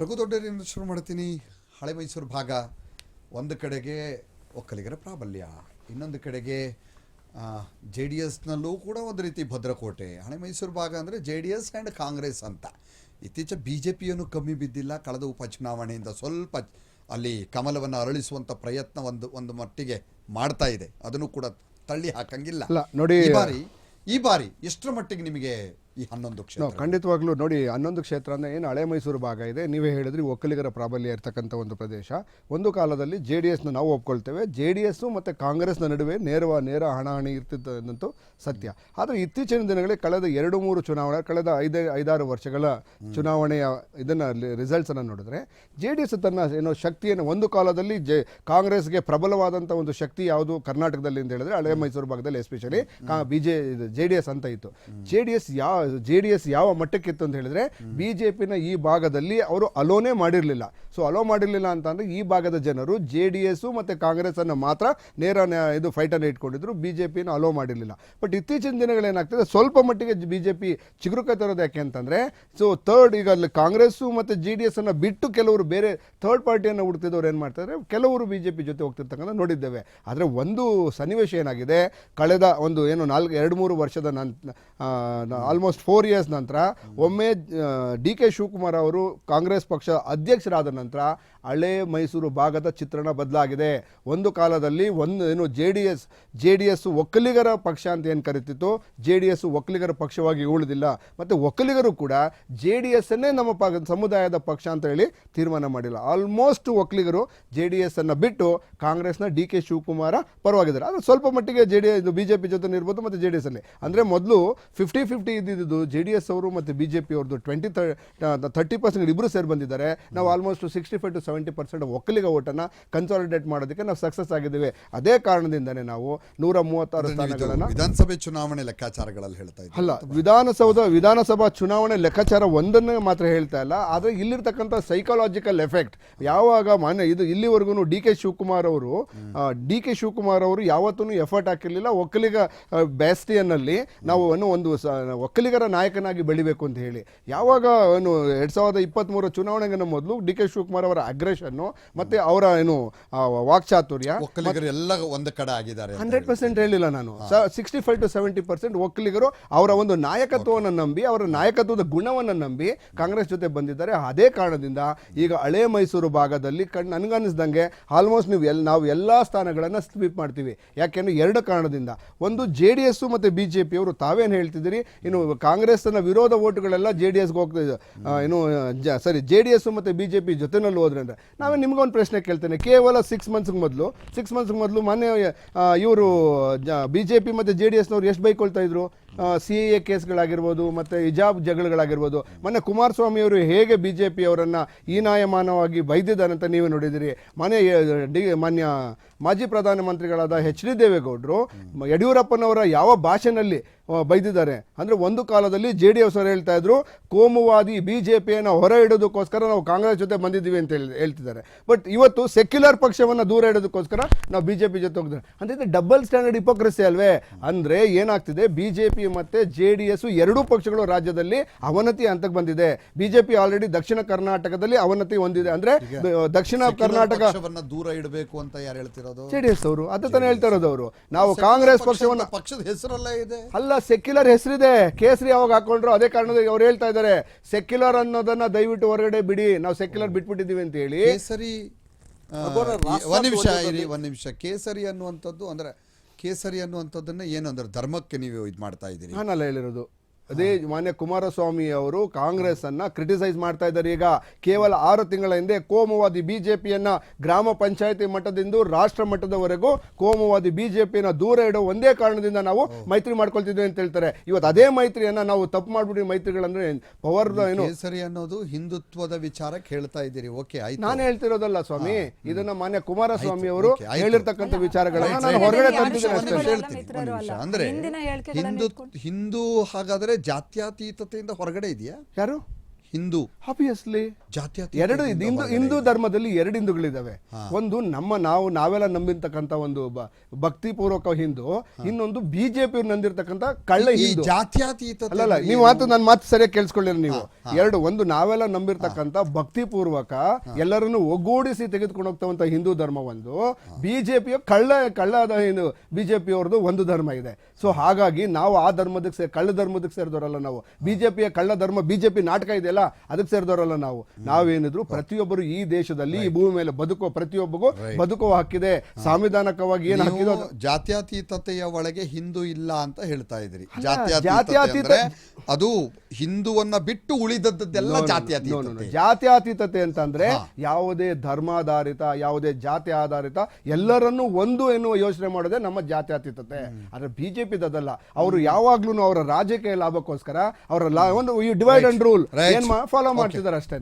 ರಘು ದೊಡ್ಡರಿಂದ ಶುರು ಮಾಡ್ತೀನಿ. ಹಳೆ ಮೈಸೂರು ಭಾಗ ಒಂದು ಕಡೆಗೆ ಒಕ್ಕಲಿಗರ ಪ್ರಾಬಲ್ಯ ಇನ್ನೊಂದು ಕಡೆಗೆ ಜೆ ಡಿ ಎಸ್ನಲ್ಲೂ ಕೂಡ ಒಂದು ರೀತಿ ಭದ್ರಕೋಟೆ. ಹಳೆ ಮೈಸೂರು ಭಾಗ ಅಂದರೆ J D S and Congress ಅಂತ. ಇತ್ತೀಚೆ ಬಿ ಜೆ ಪಿಯನ್ನು ಕಮ್ಮಿ ಬಿದ್ದಿಲ್ಲ. ಕಳೆದ ಉಪಚುನಾವಣೆಯಿಂದ ಸ್ವಲ್ಪ ಅಲ್ಲಿ ಕಮಲವನ್ನು ಅರಳಿಸುವಂಥ ಪ್ರಯತ್ನ ಒಂದು ಒಂದು ಮಟ್ಟಿಗೆ ಮಾಡ್ತಾ ಇದೆ. ಅದನ್ನು ಕೂಡ ತಳ್ಳಿ ಹಾಕಂಗಿಲ್ಲ. ನೋಡಿ- ಈ ಬಾರಿ ಈ ಬಾರಿ ಎಷ್ಟರ ಮಟ್ಟಿಗೆ ನಿಮಗೆ ಈ ಹನ್ನೊಂದು ಕ್ಷೇತ್ರ. ಖಂಡಿತವಾಗ್ಲೂ ನೋಡಿ ಹನ್ನೊಂದು ಕ್ಷೇತ್ರ ಅಂದರೆ ಏನು ಹಳೆ ಮೈಸೂರು ಭಾಗ ಇದೆ. ನೀವೇ ಹೇಳಿದ್ರಿ ಒಕ್ಕಲಿಗರ ಪ್ರಾಬಲ್ಯ ಇರ್ತಕ್ಕಂಥ ಒಂದು ಪ್ರದೇಶ. ಒಂದು ಕಾಲದಲ್ಲಿ ಜೆ ಡಿ ಎಸ್ನ ನಾವು ಒಪ್ಕೊಳ್ತೇವೆ. ಜೆ ಡಿ ಎಸ್ಸು ಮತ್ತು ಕಾಂಗ್ರೆಸ್ನ ನಡುವೆ ನೇರವ ನೇರ ಹಣಾಹಣಿ ಇರ್ತಿದ್ದಂತೂ ಸತ್ಯ. ಆದರೆ ಇತ್ತೀಚಿನ ದಿನಗಳಲ್ಲಿ ಕಳೆದ ಎರಡು ಮೂರು ಚುನಾವಣೆ ಕಳೆದ ಐದೇ ಐದಾರು ವರ್ಷಗಳ ಚುನಾವಣೆಯ ಇದನ್ನು ರಿಸಲ್ಟ್ಸನ್ನು ನೋಡಿದ್ರೆ ಜೆ ಡಿ ಎಸ್ ತನ್ನ ಏನೋ ಶಕ್ತಿಯನ್ನು ಒಂದು ಕಾಲದಲ್ಲಿ ಜೆ ಕಾಂಗ್ರೆಸ್ಗೆ ಪ್ರಬಲವಾದಂಥ ಒಂದು ಶಕ್ತಿ ಯಾವುದು ಕರ್ನಾಟಕದಲ್ಲಿ ಅಂತ ಹೇಳಿದ್ರೆ ಹಳೆ ಮೈಸೂರು ಭಾಗದಲ್ಲಿ especially B J J D S ಅಂತ ಇತ್ತು. ಜೆ ಡಿ ಎಸ್ ಯಾವ ಜೆ ಡಿ ಎಸ್ ಯಾವ ಮಟ್ಟಕ್ಕಿತ್ತು ಅಂತ ಹೇಳಿದ್ರೆ ಬಿ ಜೆ ಪಿನ ಈ ಭಾಗದಲ್ಲಿ ಅವರು ಅಲೋನೇ ಮಾಡಿರಲಿಲ್ಲ. ಸೊ ಅಲೋ ಮಾಡಿರಲಿಲ್ಲ ಅಂತ ಅಂದರೆ ಈ ಭಾಗದ ಜನರು ಜೆ ಡಿ ಎಸ್ಸು ಮತ್ತು ಕಾಂಗ್ರೆಸ್ಸನ್ನು ಮಾತ್ರ ನೇರ ಇದು ಇದು ಫೈಟನ್ನು ಇಟ್ಕೊಂಡಿದ್ರು, ಬಿ ಜೆ ಪಿನ ಅಲೋ ಮಾಡಿರಲಿಲ್ಲ. ಬಟ್ ಇತ್ತೀಚಿನ ದಿನಗಳೇನಾಗ್ತದೆ ಸ್ವಲ್ಪ ಮಟ್ಟಿಗೆ ಬಿ ಜೆ ಪಿ ಚಿಗುರುಕ ತರೋದು ಯಾಕೆ ಅಂತಂದರೆ ಸೊ ಥರ್ಡ್ ಈಗ ಅಲ್ಲಿ ಕಾಂಗ್ರೆಸ್ಸು ಮತ್ತು ಜೆ ಡಿ ಎಸ್ ಅನ್ನು ಬಿಟ್ಟು ಕೆಲವರು ಬೇರೆ ಥರ್ಡ್ ಪಾರ್ಟಿಯನ್ನು ಹುಡ್ತಿದ್ದವ್ರು ಏನು ಮಾಡ್ತಾರೆ ಕೆಲವರು ಬಿ ಜೆ ಪಿ ಜೊತೆ ಹೋಗ್ತಿರ್ತಕ್ಕಂಥ ನೋಡಿದ್ದೇವೆ. ಆದರೆ ಒಂದು ಸನ್ನಿವೇಶ ಏನಾಗಿದೆ, ಕಳೆದ ಒಂದು ಏನು ನಾಲ್ಕು, ಎರಡು ಮೂರು ವರ್ಷದ ನಂತರ ಆಲ್ಮೋಸ್ಟ್ ಫೋರ್ ಇಯರ್ಸ್ ನಂತರ, ಒಮ್ಮೆ ಡಿ ಕೆ ಶಿವಕುಮಾರ್ ಅವರು ಕಾಂಗ್ರೆಸ್ ಪಕ್ಷ ಅಧ್ಯಕ್ಷರಾದ ನಂತರ ಹಳೆ ಮೈಸೂರು ಭಾಗದ ಚಿತ್ರಣ ಬದಲಾಗಿದೆ. ಒಂದು ಕಾಲದಲ್ಲಿ ಒಂದು ಏನು J D S, J D S ಒಕ್ಕಲಿಗರ ಪಕ್ಷ ಅಂತ ಏನು ಕರಿತಿತ್ತು? ಜೆ ಡಿ ಎಸ್ ಒಕ್ಕಲಿಗರ ಪಕ್ಷವಾಗಿ ಉಳಿದಿಲ್ಲ. ಮತ್ತು ಒಕ್ಕಲಿಗರು ಕೂಡ ಜೆ ಡಿ ಎಸ್ಸನ್ನೇ ನಮ್ಮ ಪ, ಸಮುದಾಯದ ಪಕ್ಷ ಅಂತ ಹೇಳಿ ತೀರ್ಮಾನ ಮಾಡಿಲ್ಲ. ಆಲ್ಮೋಸ್ಟ್ ಒಕ್ಕಲಿಗರು ಜೆ ಡಿ ಎಸ್ ಅನ್ನು ಬಿಟ್ಟು ಕಾಂಗ್ರೆಸ್ನ ಡಿ ಕೆ ಶಿವಕುಮಾರ ಪರವಾಗಿದ್ದಾರೆ. ಅದು ಸ್ವಲ್ಪ ಮಟ್ಟಿಗೆ J D B J P ಜೊತೆ ಇರ್ಬೋದು, ಮತ್ತು ಜೆ ಡಿ ಎಸ್ ಅಲ್ಲಿ. ಅಂದರೆ ಮೊದಲು ಫಿಫ್ಟಿ ಫಿಫ್ಟಿ ಇದ್ದಿದ್ದು ಜೆ ಡಿ ಎಸ್ ಅವರು ಮತ್ತು ಬಿ ಜೆ ಪಿ ಅವ್ರದ್ದು ಟ್ವೆಂಟಿ ತರ್ಟಿ ಪರ್ಸೆಂಟ್ ಇಬ್ಬರು ಸೇರಿ ಬಂದಿದ್ದಾರೆ. ನಾವು almost sixty five to seventy percent Vokkaliga ಓಟನ್ನು ಕನ್ಸಾಲಿಡೇಟ್ ಮಾಡೋದಕ್ಕೆ ನಾವು ಸಕ್ಸಸ್ ಆಗಿದ್ದೇವೆ. ಅದೇ ಕಾರಣದಿಂದನೇ ನಾವು ನೂರ ಮೂವತ್ತಾರು ಸ್ಥಾನಗಳನ್ನು ವಿಧಾನಸಭೆ ಚುನಾವಣೆ ಲೆಕ್ಕಾಚಾರಗಳಲ್ಲಿ ಹೇಳ್ತಾ ಇದ್ದೀವಿ ಅಲ್ಲ ವಿಧಾನಸೌಧ ವಿಧಾನಸಭಾ ಚುನಾವಣೆ ಲೆಕ್ಕಾಚಾರ ಒಂದನ್ನೇ ಮಾತ್ರ ಹೇಳ್ತಾ ಇಲ್ಲ. ಆದರೆ ಇಲ್ಲಿರ್ತಕ್ಕಂಥ ಸೈಕಾಲಜಿಕಲ್ ಎಫೆಕ್ಟ್ ಯಾವಾಗ ಮಾನ್ಯ ಇದು ಇಲ್ಲಿವರೆಗೂ ಡಿ ಕೆ ಶಿವಕುಮಾರ್ ಅವರು ಡಿ ಕೆ ಶಿವಕುಮಾರ್ ಅವರು ಯಾವತ್ತೂ ಎಫರ್ಟ್ ಹಾಕಿರಲಿಲ್ಲ. ಒಕ್ಕಲಿಗ ಬ್ಯಾಸ್ಟಿಯನ್ನಲ್ಲಿ ನಾವು ಒಂದು ಸ- ಒಕ್ಕಲಿಗರ ನಾಯಕನಾಗಿ ಬೆಳಿಬೇಕು ಅಂತ ಹೇಳಿ. ಯಾವಾಗ ಏನು ಎರಡ್ ಸಾವಿರದ ಇಪ್ಪತ್ತ್ಮೂರು ಚುನಾವಣೆಗಿನ ಮೊದಲು ಡಿ ಕೆ ಶಿವಕುಮಾರ್ ಅವರ ಅಗ್ರೆಷನ್ನು ಮತ್ತೆ ಅವರ ಏನು ವಾಕ್ಚಾತುರ್ಯ ಒಕ್ಕಲಿಗರು ಎಲ್ಲ ಒಂದು ಕಡೆ ಆಗಿದ್ದಾರೆ ಹಂಡ್ರೆಡ್. ಪರ್ಸೆಂಟ್ ಹೇಳಿಲ್ಲ ನಾನು. Sixty five to seventy percent ಒಕ್ಕಲಿಗರು ಅವರ ಒಂದು ನಾಯಕತ್ವವನ್ನು ನಂಬಿ ಅವರ ನಾಯಕತ್ವದ ಗುಣವನ್ನು ನಂಬಿ ಕಾಂಗ್ರೆಸ್ ಜೊತೆ ಬಂದಿದ್ದಾರೆ. ಅದೇ ಕಾರಣದಿಂದ ಈಗ ಹಳೆ ಮೈಸೂರು ಭಾಗದಲ್ಲಿ ಕಣ್ ನನಗನ್ನಿಸ್ದಂಗೆ ಆಲ್ಮೋಸ್ಟ್ ನೀವು ಎಲ್ ನಾವು ಎಲ್ಲ ಸ್ಥಾನಗಳನ್ನು ಸ್ವೀಪ್ ಮಾಡ್ತೀವಿ. ಯಾಕೆಂದ್ರೆ ಎರಡು ಕಾರಣದಿಂದ. ಒಂದು ಜೆ ಡಿ ಬಿಜೆಪಿ ಮತ್ತು ಬಿ ಜೆ ಪಿ ಅವರು ತಾವೇನು ಹೇಳ್ತಿದ್ದೀರಿ? ಇನ್ನು ಕಾಂಗ್ರೆಸ್ನ ವಿರೋಧ ಓಟುಗಳೆಲ್ಲ ಜೆ ಡಿ ಎಸ್ಗೆ ಹೋಗ್ತಿದೆ ಏನು ಜ, ಸರಿ, ಜೆ ಡಿ ಎಸ್ ಮತ್ತು ಬಿ ಜೆ ಪಿ ಜೊತೆನಲ್ಲಿ ಹೋದ್ರೆ ಅಂದರೆ ನಾವೇ ನಿಮ್ಗೊಂದು ಪ್ರಶ್ನೆ ಕೇಳ್ತೇನೆ. ಕೇವಲ ಸಿಕ್ಸ್ ಮಂತ್ಸ್ಗೆ ಮೊದಲು ಸಿಕ್ಸ್ ಮಂತ್ಸ್ಗೆ ಮೊದಲು ಮೊನ್ನೆ ಇವರು ಬಿ ಜೆ ಪಿ ಮತ್ತು ಜೆ ಡಿ ಎಸ್ನವ್ರು ಎಷ್ಟು ಬೈಕೊಳ್ತಾ ಇದ್ರು? ಸಿ ಎ ಕೇಸ್ಗಳಾಗಿರ್ಬೋದು, ಮತ್ತು ಹಿಜಾಬ್ ಜಗಳಗಳಾಗಿರ್ಬೋದು. ಮೊನ್ನೆ ಕುಮಾರಸ್ವಾಮಿ ಅವರು ಹೇಗೆ ಬಿ ಜೆ ಪಿ ಅವರನ್ನು ಹೀನಾಯಮಾನವಾಗಿ ಬೈದಿದ್ದಾರಂತ ನೀವೇ ನೋಡಿದಿರಿ ಮನೆ ಡಿ, ಮಾನ್ಯ ಮಾಜಿ ಪ್ರಧಾನಮಂತ್ರಿಗಳಾದ ಎಚ್ ಡಿ ದೇವೇಗೌಡರು ಯಡಿಯೂರಪ್ಪನವರ ಯಾವ ಭಾಷೆನಲ್ಲಿ ಬೈದಿದ್ದಾರೆ. ಅಂದರೆ ಒಂದು ಕಾಲದಲ್ಲಿ ಜೆ ಡಿ ಎಸ್ ಅವರು ಹೇಳ್ತಾ ಇದ್ರು ಕೋಮುವಾದಿ ಬಿ ಜೆ ಪಿಯನ್ನು ಹೊರ ಇಡೋದಕ್ಕೋಸ್ಕರ ನಾವು ಕಾಂಗ್ರೆಸ್ ಜೊತೆ ಬಂದಿದ್ದೀವಿ ಅಂತ ಹೇಳಿ ಹೇಳ್ತಿದ್ದಾರೆ. ಬಟ್ ಇವತ್ತು ಸೆಕ್ಯುಲರ್ ಪಕ್ಷವನ್ನು ದೂರ ಇಡೋದಕ್ಕೋಸ್ಕರ ನಾವು ಬಿ ಜೆ ಪಿ ಜೊತೆ ಹೋಗಿದ್ದಾರೆ ಅಂದರೆ ಇದು ಡಬಲ್ ಸ್ಟ್ಯಾಂಡರ್ಡ್ ಹಿಪೋಕ್ರಸಿ ಅಲ್ವೇ? ಅಂದರೆ ಏನಾಗ್ತಿದೆ? ಬಿ ಜೆ ಪಿ ಮತ್ತು ಜೆ ಡಿ ಎಸ್ ಎರಡೂ ಪಕ್ಷಗಳು ರಾಜ್ಯದಲ್ಲಿ ಅವನತಿ ಹಂತಕ್ಕೆ ಬಂದಿದೆ. ಬಿ ಜೆ ಪಿ ಆಲ್ರೆಡಿ ದಕ್ಷಿಣ ಕರ್ನಾಟಕದಲ್ಲಿ ಅವನತಿ ಹೊಂದಿದೆ. ಅಂದರೆ ದಕ್ಷಿಣ ಕರ್ನಾಟಕ ದೂರ ಇಡಬೇಕು ಅಂತ ಯಾರು ಜೆ ಡಿ ಎಸ್ ಅವರು. ಅದೇ ತಾನೇ ಹೇಳ್ತಾ ಇರೋದು ಅವರು. ನಾವು ಕಾಂಗ್ರೆಸ್ ಪಕ್ಷವನ್ನ ಪಕ್ಷದ ಹೆಸರಲ್ಲ ಇದೆ. ಅಲ್ಲ ಸೆಕ್ಯುಲರ್ ಹೆಸರಿದೆ. ಕೇಸರಿ ಯಾವಾಗ ಹಾಕೊಂಡ್ರು? ಅದೇ ಕಾರಣದಲ್ಲಿ ಅವ್ರು ಹೇಳ್ತಾ ಇದ್ದಾರೆ. ಸೆಕ್ಯುಲರ್ ಅನ್ನೋದನ್ನ ದಯವಿಟ್ಟು ಹೊರಗಡೆ ಬಿಡಿ. ನಾವು ಸೆಕ್ಯುಲರ್ ಬಿಟ್ಬಿಟ್ಟಿದೀವಿ ಅಂತ ಹೇಳಿ. ಕೇಸರಿ ಒಂದ್ ನಿಮಿಷ ಇರಿ ಒಂದ್ ನಿಮಿಷ. ಕೇಸರಿ ಅನ್ನುವಂಥದ್ದು ಅಂದ್ರೆ ಕೇಸರಿ ಅನ್ನುವಂಥದ್ದನ್ನ ಏನು ಅಂದ್ರೆ ಧರ್ಮಕ್ಕೆ ನೀವು ಇದು ಮಾಡ್ತಾ ಇದ್ದೀರಿ. ನಾನಲ್ಲ ಹೇಳಿರೋದು. ಅದೇ ಮಾನ್ಯ ಕುಮಾರಸ್ವಾಮಿ ಅವರು ಕಾಂಗ್ರೆಸ್ ಅನ್ನ ಕ್ರಿಟಿಸೈಸ್ ಮಾಡ್ತಾ ಇದ್ದಾರೆ. ಈಗ ಕೇವಲ ಆರು ತಿಂಗಳ ಹಿಂದೆ ಕೋಮುವಾದಿ ಬಿಜೆಪಿಯನ್ನ ಗ್ರಾಮ ಪಂಚಾಯತಿ ಮಟ್ಟದಿಂದ ರಾಷ್ಟ್ರ ಮಟ್ಟದವರೆಗೂ ಕೋಮುವಾದಿ ಬಿಜೆಪಿಯನ್ನ ದೂರ ಇಡೋ ಒಂದೇ ಕಾರಣದಿಂದ ನಾವು ಮೈತ್ರಿ ಮಾಡ್ಕೊಳ್ತಿದ್ವಿ ಅಂತ ಹೇಳ್ತಾರೆ. ಇವತ್ತು ಅದೇ ಮೈತ್ರಿಯನ್ನ ನಾವು ತಪ್ಪು ಮಾಡ್ಬಿಟ್ಟು ಮೈತ್ರಿಗಳಂದ್ರೆ ಪವರ್ ಏನು? ಕೇಸರಿ ಅನ್ನೋದು ಹಿಂದುತ್ವದ ವಿಚಾರಕ್ಕೆ ಹೇಳ್ತಾ ಇದ್ದೀರಿ. ಓಕೆ ಆಯ್ತು. ನಾನು ಹೇಳ್ತಿರೋದಲ್ಲ ಸ್ವಾಮಿ ಇದನ್ನ ಮಾನ್ಯ ಕುಮಾರಸ್ವಾಮಿ ಅವರು ಹೇಳಿರ್ತಕ್ಕಂಥ ವಿಚಾರಗಳನ್ನ ನಾನು ಹೊರಗಡೆ ತಂದಿದ್ದೇನೆ ಅಷ್ಟೇ. ಹೇಳ್ತೀನಿ. ಅಂದ್ರೆ ಹಿಂದೂ ಹಾಗಾದ್ರೆ ಜಾತ್ಯತೀತತೆಯಿಂದ ಹೊರಗಡೆ ಇದೆಯಾ? ಯಾರು? ಹಿಂದೂ. ಆಬ್ವಿಯಸ್ಲಿ ಜಾತಿ ಎರಡು ಹಿಂದೂ ಹಿಂದೂ ಧರ್ಮದಲ್ಲಿ ಎರಡು ಹಿಂದೂಗಳಿದ್ದಾವೆ ಒಂದು ನಮ್ಮ ನಾವು ನಾವೆಲ್ಲ ನಂಬಿರ್ತಕ್ಕಂಥ ಒಂದು ಭಕ್ತಿ ಭಕ್ತಿಪೂರ್ವಕ ಹಿಂದೂ ಇನ್ನೊಂದು ಬಿಜೆಪಿ ನಂದಿರ್ತಕ್ಕಂಥ ಕಳ್ಳ ಈ ಹಿಂದೂ. ಜಾತ್ಯಾತೀತ ಅಲ್ಲ ನೀವು ಮಾತು ನನ್ನ ಮಾತು ಸರಿಯಾಗಿ ಕೇಳಿಸ್ಕೊಳ್ಳಿ ನೀವು. ಎರಡು ಒಂದು ನಾವೆಲ್ಲ ನಂಬಿರ್ತಕ್ಕಂಥ ಭಕ್ತಿಪೂರ್ವಕ ಎಲ್ಲರನ್ನು ಒಗ್ಗೂಡಿಸಿ ತೆಗೆದುಕೊಂಡು ಹೋಗ್ತವಂತ ಹಿಂದೂ ಧರ್ಮ ಒಂದು. ಬಿಜೆಪಿಯ ಕಳ್ಳ ಕಳ್ಳದ ಏನು ಬಿಜೆಪಿ ಅವ್ರದ್ದು ಒಂದು ಧರ್ಮ ಇದೆ. ಸೊ ಹಾಗಾಗಿ ನಾವು ಆ ಧರ್ಮದಕ್ಕೆ ಕಳ್ಳ ಧರ್ಮದಕ್ಕೆ ಸೇರಿದವರಲ್ಲ ನಾವು. ಬಿಜೆಪಿಯ ಕಳ್ಳ ಧರ್ಮ ಬಿಜೆಪಿ ನಾಟಕ ಇದೆಯಲ್ಲ ಅದಕ್ಕೆ ಸೇರಿದವರಲ್ಲ ನಾವು. ನಾವೇನಿದ್ರು ಪ್ರತಿಯೊಬ್ಬರು ಈ ದೇಶದಲ್ಲಿ ಈ ಭೂಮಿ ಮೇಲೆ ಬದುಕುವ ಪ್ರತಿಯೊಬ್ಬಗೂ ಬದುಕುವ ಹಕ್ಕಿದೆ. ಸಾಂವಿಧಾನಿಕವಾಗಿ ಏನ್ ಹಾಕಿದೋ ಜಾತ್ಯತೀತತೆಯ ಒಳಗೆ ಹಿಂದೂ ಇಲ್ಲ ಅಂತ ಹೇಳ್ತಾ ಇದ್ರಿ ಜಾತ್ಯತೀತ- ಜಾತ್ಯತೀತ ಅದು ಹಿಂದೂವನ್ನ ಬಿಟ್ಟು ಉಳಿದದ್ದೆಲ್ಲ ಜಾತ್ಯತೀತತೆ. ಜಾತ್ಯತೀತತೆ ಅಂತಂದ್ರೆ ಯಾವುದೇ ಧರ್ಮಾಧಾರಿತ ಯಾವುದೇ ಜಾತಿ ಆಧಾರಿತ ಎಲ್ಲರನ್ನೂ ಒಂದು ಎನ್ನುವ ಯೋಚನೆ ಮಾಡೋದೇ ನಮ್ಮ ಜಾತ್ಯತೀತತೆ. ಆದ್ರೆ ಬಿಜೆಪಿ ಅದಲ್ಲ ಅವರು ಯಾವಾಗ್ಲೂ ಅವರ ರಾಜಕೀಯ ಲಾಭಕ್ಕೋಸ್ಕರ ಅವರ ಒಂದು ಡಿವೈಡ್ ಅಂಡ್ ರೂಲ್ ಏನ್ ಫಾಲೋ ಮಾಡ್ತಿದ್ದಾರೆ ಅಷ್ಟೇ.